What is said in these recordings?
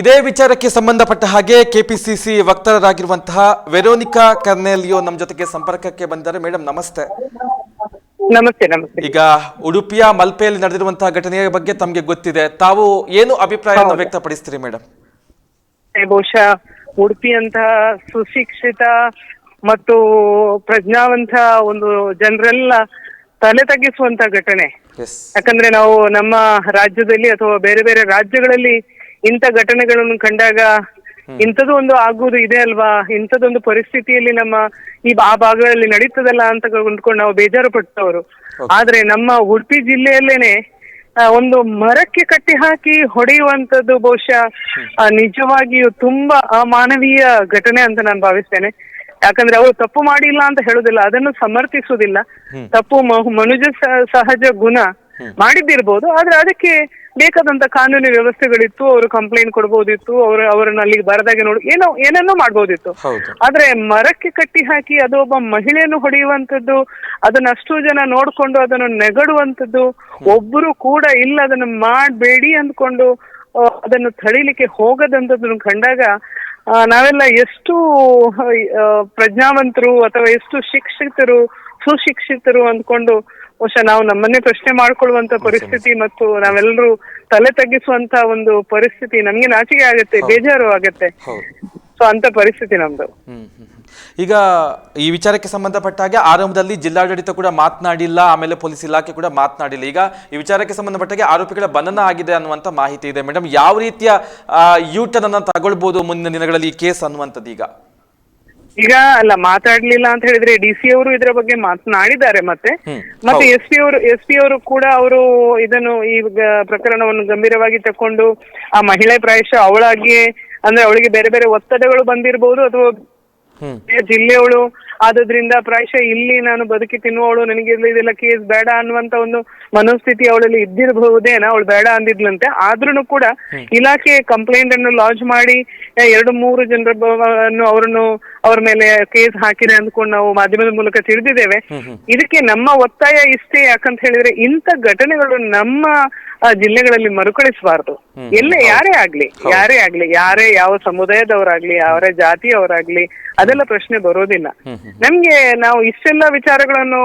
ಇದೇ ವಿಚಾರಕ್ಕೆ ಸಂಬಂಧಪಟ್ಟ ಹಾಗೆ ಕೆಪಿಸಿಸಿ ವಕ್ತಾರರಾಗಿರುವಂತಹ ವೆರೋನಿಕಾ ಕರ್ನೆಲಿಯೋ ನಮ್ಮ ಜೊತೆಗೆ ಸಂಪರ್ಕಕ್ಕೆ ಬಂದಿದ್ದಾರೆ. ಮೇಡಮ್ ನಮಸ್ತೆ. ನಮಸ್ತೆ ನಮಸ್ತೆ. ಈಗ ಉಡುಪಿಯ ಮಲ್ಪೆಯಲ್ಲಿ ನಡೆದಿರುವಂತಹ ಘಟನೆಯ ಬಗ್ಗೆ ತಮಗೆ ಗೊತ್ತಿದೆ. ತಾವು ಏನು ಅಭಿಪ್ರಾಯವನ್ನು ವ್ಯಕ್ತಪಡಿಸ್ತೀರಿ ಮೇಡಮ್ ಬಹುಶಃ ಉಡುಪಿ ಅಂತಹ ಸುಶಿಕ್ಷಿತ ಮತ್ತು ಪ್ರಜ್ಞಾವಂತ ಒಂದು ಜನರೆಲ್ಲ ತಲೆ ತಗ್ಗಿಸುವಂತ ಘಟನೆ. ಯಾಕಂದ್ರೆ ನಾವು ನಮ್ಮ ರಾಜ್ಯದಲ್ಲಿ ಅಥವಾ ಬೇರೆ ಬೇರೆ ರಾಜ್ಯಗಳಲ್ಲಿ ಇಂಥ ಘಟನೆಗಳನ್ನು ಕಂಡಾಗ ಇಂಥದ್ದು ಒಂದು ಆಗುವುದು ಇದೆ ಅಲ್ವಾ? ಇಂಥದ್ದೊಂದು ಪರಿಸ್ಥಿತಿಯಲ್ಲಿ ನಮ್ಮ ಈ ಆ ಭಾಗಗಳಲ್ಲಿ ನಡೀತದಲ್ಲ ಅಂತ ಕೊಂಡ್ಕೊಂಡು ನಾವು ಬೇಜಾರು ಪಟ್ಟವರು ಆದ್ರೆ ನಮ್ಮ ಉಡುಪಿ ಜಿಲ್ಲೆಯಲ್ಲೇನೆ ಆ, ಒಂದು ಮರಕ್ಕೆ ಕಟ್ಟಿ ಹಾಕಿ ಹೊಡೆಯುವಂತದ್ದು ಬಹುಶಃ ಆ, ನಿಜವಾಗಿಯೂ ತುಂಬಾ ಅಮಾನವೀಯ ಘಟನೆ ಅಂತ ನಾನು ಭಾವಿಸ್ತೇನೆ. ಯಾಕಂದ್ರೆ ಅವರು ತಪ್ಪು ಮಾಡಿಲ್ಲ ಅಂತ ಹೇಳುದಿಲ್ಲ ಅದನ್ನು ಸಮರ್ಥಿಸುವುದಿಲ್ಲ. ತಪ್ಪು ಮ- ಮನುಜ ಸ- ಸಹಜ ಗುಣ ಮಾಡಿದ್ದಿರ್ಬೋದು ಆದ್ರೆ ಅದಕ್ಕೆ ಬೇಕಾದಂತ ಕಾನೂನು ವ್ಯವಸ್ಥೆಗಳಿತ್ತು ಅವರು ಕಂಪ್ಲೇಂಟ್ ಕೊಡಬಹುದಿತ್ತು ಅವರು ಅವರನ್ನ ಅಲ್ಲಿಗೆ ಬರದಾಗೆ ನೋಡಿ ಏನೋ ಏನೇನೋ ಮಾಡ್ಬೋದಿತ್ತು. ಹೌದು. ಆದ್ರೆ ಮರಕ್ಕೆ ಕಟ್ಟಿ ಹಾಕಿ ಅದು ಒಬ್ಬ ಮಹಿಳೆಯನ್ನು ಹೊಡೆಯುವಂತದ್ದು ಅದನ್ನ ಅಷ್ಟು ಜನ ನೋಡ್ಕೊಂಡು ಅದನ್ನು ನೆಗಡುವಂತದ್ದು ಒಬ್ರು ಕೂಡ ಇಲ್ಲ ಅದನ್ನು ಮಾಡಬೇಡಿ ಅಂದ್ಕೊಂಡು ಅದನ್ನು ತಡಿಲಿಕ್ಕೆ ಹೋಗದಂತದನ್ನು ಕಂಡಾಗ ನಾವೆಲ್ಲ ಎಷ್ಟು ಪ್ರಜ್ಞಾವಂತರು ಅಥವಾ ಎಷ್ಟು ಶಿಕ್ಷಿತರು ಸುಶಿಕ್ಷಿತರು ಅಂದ್ಕೊಂಡು ಬಹುಶಃ ನಾವು ನಮ್ಮನ್ನೇ ಪ್ರಶ್ನೆ ಮಾಡ್ಕೊಳ್ಳುವಂತ ಪರಿಸ್ಥಿತಿ ಮತ್ತು ನಾವೆಲ್ಲರೂ ತಲೆ ತಗ್ಗಿಸುವಂತ ಒಂದು ಪರಿಸ್ಥಿತಿ ನಮ್ಗೆ ನಾಚಿಕೆ ಆಗತ್ತೆ ಬೇಜಾರು ಆಗತ್ತೆ. ಸೊ ಅಂತ ಪರಿಸ್ಥಿತಿ ನಮ್ದು. ಈಗ ಈ ವಿಚಾರಕ್ಕೆ ಸಂಬಂಧಪಟ್ಟ ಹಾಗೆ ಆರಂಭದಲ್ಲಿ ಜಿಲ್ಲಾಡಳಿತ ಕೂಡ ಮಾತನಾಡಿಲ್ಲ ಆಮೇಲೆ ಪೊಲೀಸ್ ಇಲಾಖೆ ಕೂಡ ಮಾತನಾಡಿಲ್ಲ. ಈಗ ಈ ವಿಚಾರಕ್ಕೆ ಸಂಬಂಧಪಟ್ಟ ಹಾಗೆ ಆರೋಪಿಗಳ ಬಂಧನ ಆಗಿದೆ ಅನ್ನುವಂಥ ಮಾಹಿತಿ ಇದೆ ಮೇಡಮ್ ಯಾವ ರೀತಿಯ ಯೂಟನ್ ಅನ್ನ ತಗೊಳ್ಬೋದು ಮುಂದಿನ ದಿನಗಳಲ್ಲಿ ಈ ಕೇಸ್ ಅನ್ನುವಂಥದ್ದು ಈಗ? ಈಗ ಅಲ್ಲ ಮಾತಾಡ್ಲಿಲ್ಲ ಅಂತ ಹೇಳಿದ್ರೆ ಡಿ ಸಿ ಅವರು ಇದರ ಬಗ್ಗೆ ಮಾತನಾಡಿದ್ದಾರೆ ಮತ್ತೆ. ಮತ್ತೆ ಎಸ್ ಪಿ ಅವರು ಎಸ್ ಪಿ ಅವರು ಕೂಡ ಅವರು ಇದನ್ನು ಈ ಪ್ರಕರಣವನ್ನು ಗಂಭೀರವಾಗಿ ತಕೊಂಡು ಆ ಮಹಿಳೆ ಪ್ರಾಯಶಃ ಅವಳಾಗಿಯೇ ಅಂದ್ರೆ ಅವಳಿಗೆ ಬೇರೆ ಬೇರೆ ಒತ್ತಡಗಳು ಬಂದಿರಬಹುದು ಅಥವಾ ಜಿಲ್ಲೆಯವಳು ಆದ್ರಿಂದ ಪ್ರಾಯಶಃ ಇಲ್ಲಿ ನಾನು ಬದುಕಿ ತಿನ್ನುವವಳು ನನಗೆ ಇದೆಲ್ಲ- ಇದೆಲ್ಲ ಕೇಸ್ ಬೇಡ ಅನ್ನುವಂತ ಒಂದು ಮನೋಸ್ಥಿತಿ ಅವಳಲ್ಲಿ ಇದ್ದಿರಬಹುದೇನ ಅವಳು ಬೇಡ ಅಂದಿದ್ಲಂತೆ. ಆದ್ರೂ ಕೂಡ ಇಲಾಖೆ ಕಂಪ್ಲೇಂಟ್ ಅನ್ನು ಲಾಂಚ್ ಮಾಡಿ ಎರಡು ಮೂರು ಜನರನ್ನು ಅವರನ್ನು ಅವ್ರ ಮೇಲೆ ಕೇಸ್ ಹಾಕಿದೆ ಅಂದ್ಕೊಂಡು ನಾವು ಮಾಧ್ಯಮದ ಮೂಲಕ ತಿಳಿದಿದ್ದೇವೆ. ಇದಕ್ಕೆ ನಮ್ಮ ಒತ್ತಾಯ ಇಷ್ಟೇ ಯಾಕಂತ ಹೇಳಿದ್ರೆ ಇಂಥ ಘಟನೆಗಳು ನಮ್ಮ ಜಿಲ್ಲೆಗಳಲ್ಲಿ ಮರುಕಳಿಸಬಾರ್ದು. ಎಲ್ಲೇ ಯಾರೇ ಆಗ್ಲಿ ಯಾರೇ ಆಗ್ಲಿ ಯಾರೇ ಯಾವ ಸಮುದಾಯದವರಾಗ್ಲಿ ಯಾರೇ ಜಾತಿಯವರಾಗ್ಲಿ ಅದೆಲ್ಲ ಪ್ರಶ್ನೆ ಬರೋದಿಲ್ಲ. ನಮ್ಗೆ ನಾವು ಇಷ್ಟೆಲ್ಲ ವಿಚಾರಗಳನ್ನು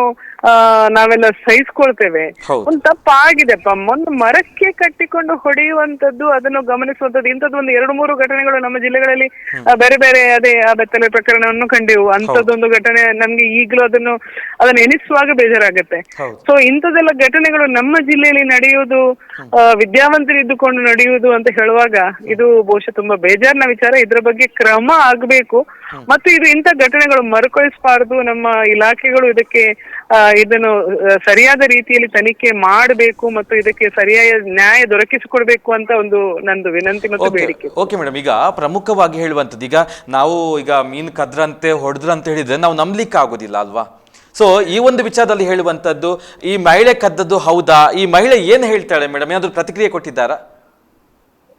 ನಾವೆಲ್ಲ ಸಹಿಸ್ಕೊಳ್ತೇವೆ. ಒಂದು ತಪ್ಪಾಗಿದೆಪ್ಪ ಒಂದು ಮರಕ್ಕೆ ಕಟ್ಟಿಕೊಂಡು ಹೊಡೆಯುವಂತದ್ದು ಅದನ್ನು ಗಮನಿಸುವಂತದ್ದು ಇಂಥದ್ದು ಒಂದು ಎರಡು ಮೂರು ಘಟನೆಗಳು ನಮ್ಮ ಜಿಲ್ಲೆಗಳಲ್ಲಿ ಬೇರೆ ಬೇರೆ ಅದೇ ಆ ಬೆತ್ತಲೆ ಪ್ರಕರಣವನ್ನು ಕಂಡೆವು. ಅಂತದೊಂದು ಘಟನೆ ನಮ್ಗೆ ಈಗಲೂ ಅದನ್ನು ಅದನ್ನು ಎನಿಸುವಾಗ ಬೇಜಾರಾಗುತ್ತೆ. ಸೊ ಇಂಥದೆಲ್ಲ ಘಟನೆಗಳು ನಮ್ಮ ಜಿಲ್ಲೆಯಲ್ಲಿ ನಡೆಯುವುದು ವಿದ್ಯಾವಂತರು ಇದ್ದುಕೊಂಡು ನಡೆಯುವುದು ಅಂತ ಹೇಳುವಾಗ ಇದು ಬಹುಶಃ ತುಂಬಾ ಬೇಜಾರಿನ ವಿಚಾರ. ಇದ್ರ ಬಗ್ಗೆ ಕ್ರಮ ಆಗ್ಬೇಕು. ಮತ್ತು ಇದು ಇಂಥ ಘಟನೆಗಳು ಮರುಕಳಿಸಬಾರದು. ನಮ್ಮ ಇಲಾಖೆಗಳು ಇದಕ್ಕೆ ಆ, ಇದನ್ನು ಸರಿಯಾದ ರೀತಿಯಲ್ಲಿ ತನಿಖೆ ಮಾಡಬೇಕು ಮತ್ತು ಇದಕ್ಕೆ ಸರಿಯಾದ ನ್ಯಾಯ ದೊರಕಿಸಿಕೊಡ್ಬೇಕು ಅಂತ ಒಂದು ನಂದು ವಿನಂತಿ ಮತ್ತು ಬೇಡಿಕೆ. ಓಕೆ ಮೇಡಮ್ ಈಗ ಪ್ರಮುಖವಾಗಿ ಹೇಳುವಂತದ್ದು ಈಗ ನಾವು ಈಗ ಮೀನು ಕದ್ರಂತೆ ಹೊಡೆದ್ರಂತ ಹೇಳಿದ್ರೆ ನಾವು ನಂಬಲಿಕ್ಕೆ ಆಗೋದಿಲ್ಲ ಅಲ್ವಾ? ಸೊ ಈ ಒಂದು ವಿಚಾರದಲ್ಲಿ ಹೇಳುವಂತದ್ದು ಈ ಮಹಿಳೆ ಕದ್ದದ್ದು ಹೌದಾ? ಈ ಮಹಿಳೆ ಏನು ಹೇಳ್ತಾಳೆ ಮೇಡಮ್ ಏನಾದ್ರು ಪ್ರತಿಕ್ರಿಯೆ ಕೊಟ್ಟಿದ್ದಾರಾ?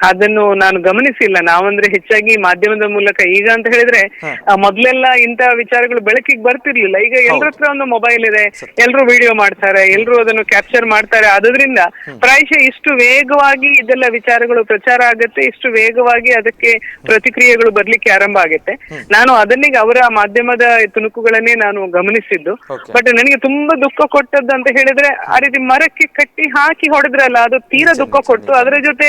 ಅದನ್ನು ನಾನು ಗಮನಿಸಿಲ್ಲ. ನಾವಂದ್ರೆ ಹೆಚ್ಚಾಗಿ ಮಾಧ್ಯಮದ ಮೂಲಕ ಈಗ ಅಂತ ಹೇಳಿದ್ರೆ ಆ, ಮೊದ್ಲೆಲ್ಲ ಇಂತ ವಿಚಾರಗಳು ಬೆಳಕಿಗೆ ಬರ್ತಿರ್ಲಿಲ್ಲ. ಈಗ ಎಲ್ಲರ ಹತ್ರ ಒಂದು ಮೊಬೈಲ್ ಇದೆ. ಎಲ್ರು ವಿಡಿಯೋ ಮಾಡ್ತಾರೆ ಎಲ್ರು ಅದನ್ನು ಕ್ಯಾಪ್ಚರ್ ಮಾಡ್ತಾರೆ. ಆದ್ರಿಂದ ಪ್ರಾಯಶಃ ಇಷ್ಟು ವೇಗವಾಗಿ ಇದೆಲ್ಲ ವಿಚಾರಗಳು ಪ್ರಚಾರ ಆಗುತ್ತೆ. ಇಷ್ಟು ವೇಗವಾಗಿ ಅದಕ್ಕೆ ಪ್ರತಿಕ್ರಿಯೆಗಳು ಬರ್ಲಿಕ್ಕೆ ಆರಂಭ ಆಗುತ್ತೆ. ನಾನು ಅದನ್ನಿಗೆ ಅವರ ಮಾಧ್ಯಮದ ತುಣುಕುಗಳನ್ನೇ ನಾನು ಗಮನಿಸಿದ್ದು. Okay. ಬಟ್ ನನಗೆ ತುಂಬಾ ದುಃಖ ಕೊಟ್ಟದ್ದು ಅಂತ ಹೇಳಿದ್ರೆ ಆ ರೀತಿ ಮರಕ್ಕೆ ಕಟ್ಟಿ ಹಾಕಿ ಹೊಡೆದ್ರಲ್ಲ ಅದು ತೀರಾ ದುಃಖ ಕೊಟ್ಟು ಅದರ ಜೊತೆ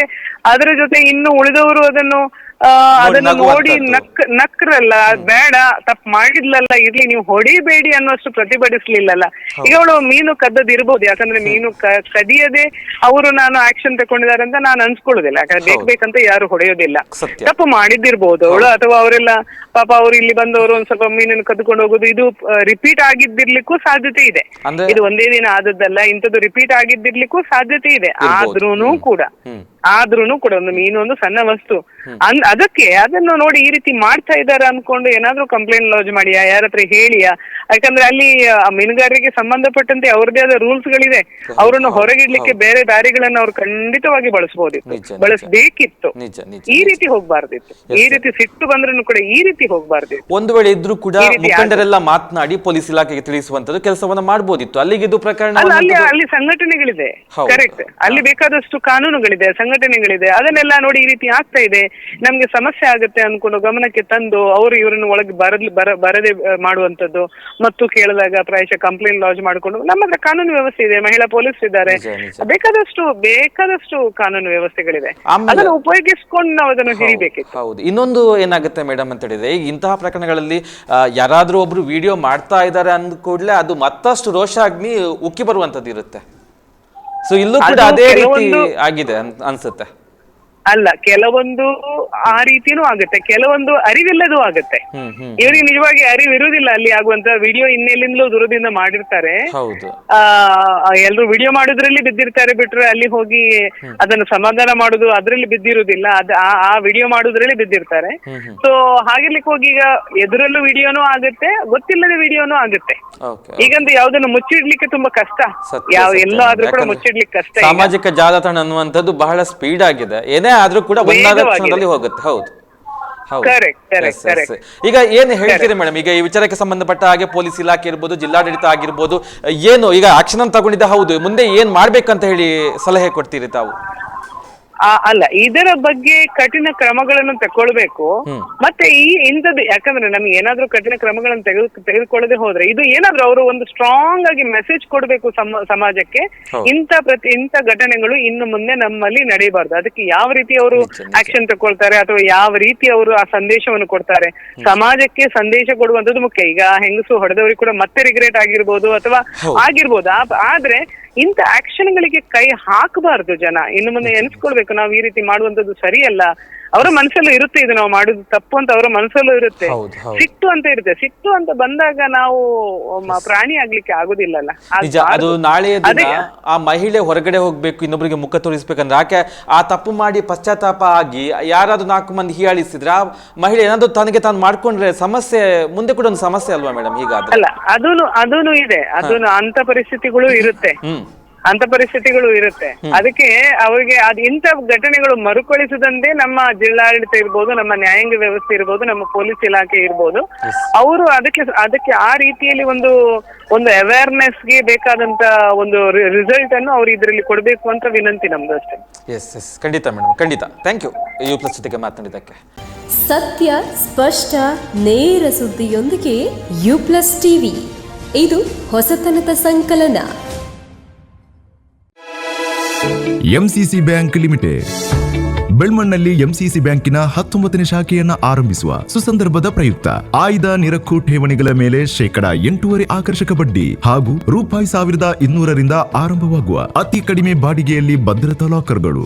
ಅದರ ಜೊತೆ ಇನ್ನು ಉಳಿದವರು ಅದನ್ನು ಆ, ಅದನ್ನು ನೋಡಿ. ನಕ್ ನಕ್ರಲ್ಲ ಅದ್ ಬೇಡ ತಪ್ಪು ಮಾಡಿದ್ಲಲ್ಲ ಇರ್ಲಿ ನೀವು ಹೊಡಿಬೇಡಿ ಅನ್ನೋಷ್ಟು ಪ್ರತಿಭಟಿಸ್ಲಿಲ್ಲಲ್ಲ. ಈಗ ಅವಳು ಮೀನು ಕದ್ದದ್ ಇರ್ಬೋದು ಯಾಕಂದ್ರೆ ಮೀನು ಕ- ಕದಿಯದೆ ಅವರು ನಾನು ಆಕ್ಷನ್ ತಗೊಂಡಿದ್ದಾರೆ ಅಂತ ನಾನು ಅನ್ಸ್ಕೊಳ್ಳೋದಿಲ್ಲ. ಯಾಕಂದ್ರೆ ಬೇಕ್ ಬೇಕಂತ ಯಾರು ಹೊಡೆಯೋದಿಲ್ಲ. ಸತ್ಯ. ತಪ್ಪು ಮಾಡಿದ್ದಿರ್ಬೋದು. ಅವಳು ಅಥವಾ ಅವರೆಲ್ಲ ಪಾಪ ಅವ್ರು ಇಲ್ಲಿ ಬಂದವರು ಒಂದ್ ಸ್ವಲ್ಪ ಮೀನನ್ನು ಕದ್ಕೊಂಡು ಹೋಗೋದು ಇದು ರಿಪೀಟ್ ಆಗಿದ್ದಿರ್ಲಿಕ್ಕೂ ಸಾಧ್ಯತೆ ಇದೆ. ಅಂದ್ರೆ- ಇದು ಒಂದೇ ದಿನ ಆದದ್ದಲ್ಲ ಇಂಥದ್ದು ರಿಪೀಟ್ ಆಗಿದ್ದಿರ್ಲಿಕ್ಕೂ ಸಾಧ್ಯತೆ ಇದೆ. ಆದ್ರೂನು ಕೂಡ. ಹ್ಮ್. ಆದ್ರೂನು ಕೂಡ ಒಂದು ಮೀನು ಒಂದು ಸಣ್ಣ ವಸ್ತು. ಅಂದ್ ಅದಕ್ಕೆ ಅದನ್ನು ನೋಡಿ ಈ ರೀತಿ ಮಾಡ್ತಾ ಇದ್ದಾರೆ ಅನ್ಕೊಂಡು ಏನಾದ್ರೂ ಕಂಪ್ಲೇಂಟ್ ಲಾಜ್ ಮಾಡಿಯಾ ಯಾರ ಹತ್ರ ಹೇಳಿಯಾ? ಯಾಕಂದ್ರೆ ಅಲ್ಲಿ ಆ, ಮೀನುಗಾರರಿಗೆ ಸಂಬಂಧಪಟ್ಟಂತೆ ಅವ್ರದೇ ಆದ ರೂಲ್ಸ್ ಗಳಿದೆ ಅವರನ್ನು ಹೊರಗಿಡ್ಲಿಕ್ಕೆ ಬೇರೆ ದಾರಿಗಳನ್ನ ಅವ್ರು ಖಂಡಿತವಾಗಿ ಬಳಸಬಹುದಿತ್ತು ಬಳಸಬೇಕಿತ್ತು. ಈ ರೀತಿ ಹೋಗ್ಬಾರ್ದಿತ್ತು. ಈ ರೀತಿ ಸಿಟ್ಟು ಬಂದ್ರೂ ಕೂಡ ಈ ರೀತಿ ಹೋಗ್ಬಾರ್ದಿತ್ತು. ಒಂದು ವೇಳೆ ಇದ್ರೂ ಕೂಡ ಮುಖಂಡರೆಲ್ಲ ಮಾತನಾಡಿ ಪೊಲೀಸ್ ಇಲಾಖೆಗೆ ತಿಳಿಸುವಂತದ್ದು ಕೆಲಸವನ್ನ ಮಾಡಬಹುದಿತ್ತು ಅಲ್ಲಿಗೆ ಇದು ಪ್ರಕರಣ ಅಲ್ಲಿ ಅಲ್ಲಿ ಸಂಘಟನೆಗಳಿದೆ. ಕರೆಕ್ಟ್ ಅಲ್ಲಿ ಬೇಕಾದಷ್ಟು ಕಾನೂನುಗಳಿದೆ. ಸಂಘಟನೆಗಳಿದೆ ಅದನ್ನೆಲ್ಲ ನೋಡಿ ಈ ರೀತಿ ಆಗ್ತಾ ಇದೆ. ನಮ್ಗೆ ಸಮಸ್ಯೆ ಆಗುತ್ತೆ ಅನ್ಕೊಂಡು ಗಮನಕ್ಕೆ ತಂದು ಅವರು ಇವರನ್ನು ಒಳಗೆ ಬರದ್ ಬರ ಬರದೆ ಮಾಡುವಂತದ್ದು ಮತ್ತು ಕೇಳಿದಾಗ ಪ್ರಾಯಶಃ ಕಂಪ್ಲೇಂಟ್ ಲಾಜ್ ಮಾಡಿಕೊಂಡು ನಮ್ಮ ಹತ್ರ ಕಾನೂನು ವ್ಯವಸ್ಥೆ ಇದೆ ಮಹಿಳಾ ಪೊಲೀಸ್ ಇದ್ದಾರೆ. ಬೇಕಾದಷ್ಟು ಬೇಕಾದಷ್ಟು ಕಾನೂನು ವ್ಯವಸ್ಥೆಗಳಿದೆ ಅದನ್ನು ಉಪಯೋಗಿಸ್ಕೊಂಡು ನಾವು ಅದನ್ನು ಹಿಡಿಬೇಕಿತ್ತು. ಹೌದು. ಇನ್ನೊಂದು ಏನಾಗುತ್ತೆ ಮೇಡಮ್ ಅಂತ ಹೇಳಿದ್ರೆ ಈಗ ಇಂತಹ ಪ್ರಕರಣಗಳಲ್ಲಿ ಯಾರಾದರೂ ಯಾರಾದ್ರೂ ಒಬ್ರು ವಿಡಿಯೋ ಮಾಡ್ತಾ ಇದ್ದಾರೆ ಅಂದ ಕೂಡಲೇ ಅದು ಮತ್ತಷ್ಟು ರೋಷಾಗ್ನಿ ಉಕ್ಕಿ ಬರುವಂತದ್ದು ಇರುತ್ತೆ. ಸೊ ಇಲ್ಲೂ ಕೂಡ ಅದೇ ರೀತಿ ಆಗಿದೆ ಅನ್- ಅನ್ಸುತ್ತೆ. ಅಲ್ಲ ಕೆಲವೊಂದು ಆ ರೀತಿನೂ ಆಗುತ್ತೆ. ಕೆಲವೊಂದು ಅರಿವಿಲ್ಲದೂ ಆಗುತ್ತೆ. ಇವರಿಗೆ ನಿಜವಾಗಿ ಅರಿವು ಇರುವುದಿಲ್ಲ ಅಲ್ಲಿ ಆಗುವಂತ ವಿಡಿಯೋ ಇನ್ನೆಲ್ಲಿಂದಲೂ ದೂರದಿಂದ ಮಾಡಿರ್ತಾರೆ. ಆ ಎಲ್ರು ವಿಡಿಯೋ ಮಾಡೋದ್ರಲ್ಲಿ ಬಿದ್ದಿರ್ತಾರೆ ಬಿಟ್ರೆ ಅಲ್ಲಿ ಹೋಗಿ ಅದನ್ನು ಸಮಾಧಾನ ಮಾಡುದು ಅದ್ರಲ್ಲಿ ಬಿದ್ದಿರುವುದಿಲ್ಲ. ಅದ ಆ ವಿಡಿಯೋ ಮಾಡೋದ್ರಲ್ಲಿ ಬಿದ್ದಿರ್ತಾರೆ. ಸೊ ಹಾಗಿರ್ಲಿಕ್ಕೆ ಹೋಗಿ ಈಗ ಎದುರಲ್ಲೂ ವಿಡಿಯೋನೂ ಆಗುತ್ತೆ ಗೊತ್ತಿಲ್ಲದ ವಿಡಿಯೋನೂ ಆಗುತ್ತೆ. ಈಗಂತ ಯಾವ್ದನ್ನು ಮುಚ್ಚಿಡ್ಲಿಕ್ಕೆ ತುಂಬಾ ಕಷ್ಟ. ಯಾವ ಎಲ್ಲ ಆದ್ರೂ ಕೂಡ ಮುಚ್ಚಿಡ್ಲಿಕ್ಕೆ ಕಷ್ಟ ಸಾಮಾಜಿಕ ಜಾಲತಾಣ ಅನ್ನುವಂಥದ್ದು ಬಹಳ ಸ್ಪೀಡ್ ಆಗಿದೆ. ಏನೇ ಆದ್ರೂ ಕೂಡ ಒಂದಾದ ಕ್ಷಣದಲ್ಲಿ ಹೋಗುತ್ತೆ. ಹೌದು. ಹೌದು. ಈಗ ಏನು ಹೇಳ್ತೀರಿ ಮೇಡಮ್? ಈಗ ಈ ವಿಚಾರಕ್ಕೆ ಸಂಬಂಧಪಟ್ಟ ಹಾಗೆ ಪೊಲೀಸ್ ಇಲಾಖೆ ಇರ್ಬೋದು ಜಿಲ್ಲಾಡಳಿತ ಆಗಿರ್ಬೋದು ಏನು ಈಗ ಆಕ್ಷನ್ ತಗೊಂಡಿದ್ದ ಹೌದು. ಮುಂದೆ ಏನ್ ಮಾಡ್ಬೇಕಂತ ಹೇಳಿ ಸಲಹೆ ಕೊಡ್ತೀರಿ ತಾವು? ಆ, ಅಲ್ಲ ಇದರ ಬಗ್ಗೆ ಕಠಿಣ ಕ್ರಮಗಳನ್ನು ತಗೊಳ್ಬೇಕು ಮತ್ತೆ ಈ ಇಂಥದ್ದು ಯಾಕಂದ್ರೆ ನಮ್ಗೆ ಏನಾದ್ರೂ ಕಠಿಣ ಕ್ರಮಗಳನ್ನು ತೆಗೆದು ತೆಗೆದುಕೊಳ್ಳದೆ ಹೋದ್ರೆ ಇದು ಏನಾದ್ರೂ ಅವರು ಒಂದು ಸ್ಟ್ರಾಂಗ್ ಆಗಿ ಮೆಸೇಜ್ ಕೊಡಬೇಕು ಸಮ ಸಮಾಜಕ್ಕೆ ಇಂಥ ಪ್ರತಿ ಇಂಥ ಘಟನೆಗಳು ಇನ್ನು ಮುಂದೆ ನಮ್ಮಲ್ಲಿ ನಡೀಬಾರ್ದು. ಅದಕ್ಕೆ ಯಾವ ರೀತಿ ಅವರು ಆಕ್ಷನ್ ತಗೊಳ್ತಾರೆ ಅಥವಾ ಯಾವ ರೀತಿ ಅವರು ಆ ಸಂದೇಶವನ್ನು ಕೊಡ್ತಾರೆ? ಸಮಾಜಕ್ಕೆ ಸಂದೇಶ ಕೊಡುವಂತದ್ದು ಮುಖ್ಯ. ಈಗ ಹೆಂಗಸು ಹೊಡೆದವ್ರಿಗೆ ಕೂಡ ಮತ್ತೆ ರಿಗ್ರೆಟ್ ಆಗಿರ್ಬೋದು ಅಥವಾ ಆಗಿರ್ಬೋದು. ಆದ್ರೆ ಇಂಥ ಆಕ್ಷನ್ಗಳಿಗೆ ಕೈ ಹಾಕಬಾರ್ದು ಜನ. ಇನ್ನು ಮುಂದೆ ಎನ್ಸ್ಕೊಳ್ಬೇಕು ನಾವು ಈ ರೀತಿ ಮಾಡುವಂತದ್ದು ಸರಿಯಲ್ಲ. ಅವರ ಮನಸ್ಸಲ್ಲೂ ಇರುತ್ತೆ ಇದು ನಾವು ಮಾಡುದು ತಪ್ಪು ಅಂತ ಅವರ ಮನಸ್ಸಲ್ಲೂ ಇರುತ್ತೆ. ಸಿಟ್ಟು ಅಂತ ಇರುತ್ತೆ. ಸಿಟ್ಟು ಅಂತ ಬಂದಾಗ ನಾವು ಪ್ರಾಣಿ ಆಗ್ಲಿಕ್ಕೆ ಆಗುದಿಲ್ಲಲ್ಲ. ನಿಜ ಅದು ನಾಳೆಯ ದಿನ ಆ ಮಹಿಳೆ ಹೊರಗಡೆ ಹೋಗ್ಬೇಕು ಇನ್ನೊಬ್ಬರಿಗೆ ಮುಖ ತೋರಿಸ್ಬೇಕಂದ್ರೆ ಆಕೆ ಆ ತಪ್ಪು ಮಾಡಿ ಪಶ್ಚಾತ್ತಾಪ ಆಗಿ ಯಾರಾದ್ರೂ ನಾಲ್ಕು ಮಂದಿ ಹೀಯಾಳಿಸಿದ್ರೆ ಆ ಮಹಿಳೆ ಏನಾದ್ರೂ ತನಗೆ ತಾನು ಮಾಡ್ಕೊಂಡ್ರೆ ಸಮಸ್ಯೆ ಮುಂದೆ ಕೂಡ ಒಂದು ಸಮಸ್ಯೆ ಅಲ್ವಾ ಮೇಡಮ್ ಈಗ ಅಲ್ಲ ಅದೂನು ಅದೂನು ಇದೆ. ಅದೂನು ಅಂತ ಪರಿಸ್ಥಿತಿಗಳು ಇರುತ್ತೆ. ಹ್ಮ್. ಅಂತ ಪರಿಸ್ಥಿತಿಗಳು ಇರುತ್ತೆ. ಅದಕ್ಕೆ ಅವರಿಗೆ ಅದ್ ಇಂತ ಘಟನೆಗಳು ಮರುಕಳಿಸದಂತೆ ನಮ್ಮ ಜಿಲ್ಲಾಡಳಿತ ಇರ್ಬೋದು ನಮ್ಮ ನ್ಯಾಯಾಂಗ ವ್ಯವಸ್ಥೆ ಇರ್ಬೋದು ನಮ್ಮ ಪೊಲೀಸ್ ಇಲಾಖೆ ಇರ್ಬೋದು. ಅವರು ಅದಕ್ಕೆ ಅದಕ್ಕೆ ಆ ರೀತಿಯಲ್ಲಿ ಒಂದು ಒಂದು ಅವೇರ್ನೆಸ್ಗೆ ಬೇಕಾದಂತ ಒಂದು ರಿಸಲ್ಟ್ ಅನ್ನು ಅವ್ರು ಇದರಲ್ಲಿ ಕೊಡಬೇಕು ಅಂತ ವಿನಂತಿ ನಮ್ದು ಅಷ್ಟೇ. ಎಸ್ ಎಸ್ ಖಂಡಿತ ಮೇಡಮ್ ಖಂಡಿತ. ಥ್ಯಾಂಕ್ ಯು ಯು ಪ್ಲಸ್ ಜೊತೆಗೆ ಮಾತನಾಡಿದ್ದಕ್ಕೆ. ಸತ್ಯ ಸ್ಪಷ್ಟ ನೇರ ಸುದ್ದಿಯೊಂದಿಗೆ ಯು ಪ್ಲಸ್ ಟಿವಿ ಇದು ಹೊಸತನದ ಸಂಕಲನ. ಎಂಸಿಸಿ ಬ್ಯಾಂಕ್ ಲಿಮಿಟೆಡ್ ಬೆಳ್ಮಣ್ಣಲ್ಲಿ ಎಂಸಿಸಿ ಬ್ಯಾಂಕಿನ ಹತ್ತೊಂಬತ್ತನೇ ಶಾಖೆಯನ್ನು ಆರಂಭಿಸುವ ಸುಸಂದರ್ಭದ ಪ್ರಯುಕ್ತ ಆಯ್ದ ನಿರಕ್ಕು ಠೇವಣಿಗಳ ಮೇಲೆ ಶೇಕಡ ಎಂಟೂವರೆ ಆಕರ್ಷಕ ಬಡ್ಡಿ ಹಾಗೂ ರೂಪಾಯಿ ಸಾವಿರದ ಇನ್ನೂರರಿಂದ ಆರಂಭವಾಗುವ ಅತಿ ಕಡಿಮೆ ಬಾಡಿಗೆಯಲ್ಲಿ ಭದ್ರತಾ ಲಾಕರ್ಗಳು.